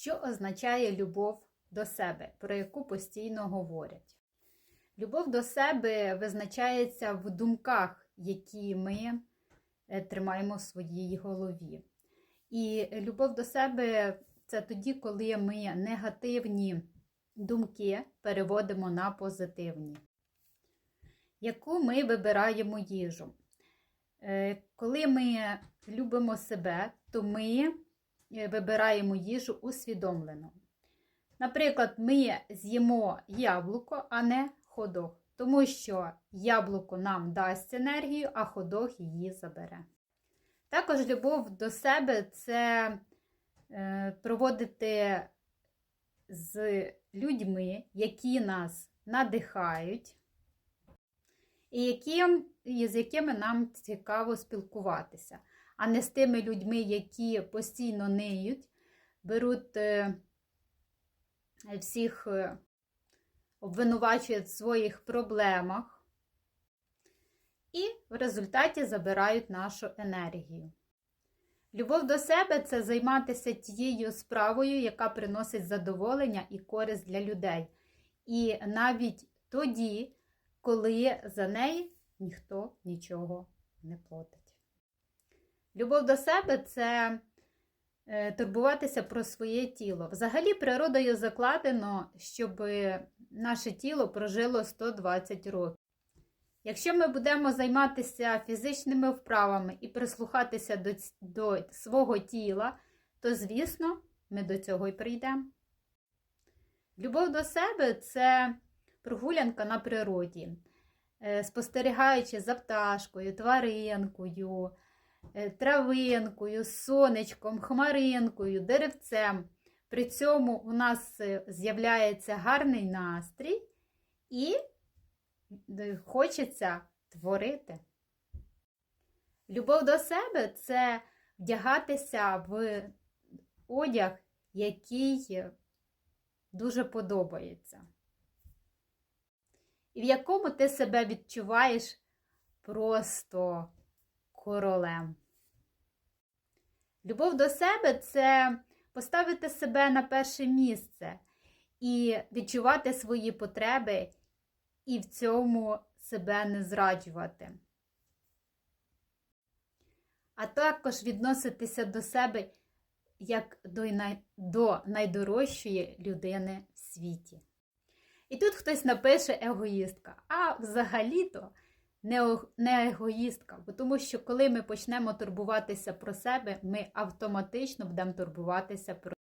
Що означає любов до себе, про яку постійно говорять? Любов до себе визначається в думках, які ми е, тримаємо в своїй голові. І любов до себе це тоді, коли ми негативні думки переводимо на позитивні. Яку ми вибираємо їжу? Е, Коли ми любимо себе, то ми вибираємо їжу усвідомлено. Наприклад, ми з'їмо яблуко, а не ходок, тому що яблуко нам дасть енергію, а ходок її забере. Також любов до себе це е, проводити з людьми, які нас надихають, і, яким, і з якими нам цікаво спілкуватися, а не з тими людьми, які постійно ниють, беруть е, всіх, е, обвинувачують в своїх проблемах і в результаті забирають нашу енергію. Любов до себе це займатися тією справою, яка приносить задоволення і користь для людей. І навіть тоді, коли за неї ніхто нічого не платить. Любов до себе це е, турбуватися про своє тіло. Взагалі, природою закладено, щоб наше тіло прожило 120 років. Якщо ми будемо займатися фізичними вправами і прислухатися до, до свого тіла, то, звісно, ми до цього й прийдемо. Любов до себе це прогулянка на природі, е, спостерігаючи за пташкою, тваринкою, травинкою, сонечком, хмаринкою, деревцем. При цьому у нас е, з'являється гарний настрій і хочеться творити. Любов до себе це вдягатися в одяг, який дуже подобається. І в якому ти себе відчуваєш просто королем. Любов до себе це поставити себе на перше місце і відчувати свої потреби і в цьому себе не зраджувати. А також відноситися до себе як до, най... до найдорожчої людини в світі. І тут хтось напише егоїстка, а взагалі-то не егоїстка, бо тому що коли ми почнемо турбуватися про себе, ми автоматично будемо турбуватися про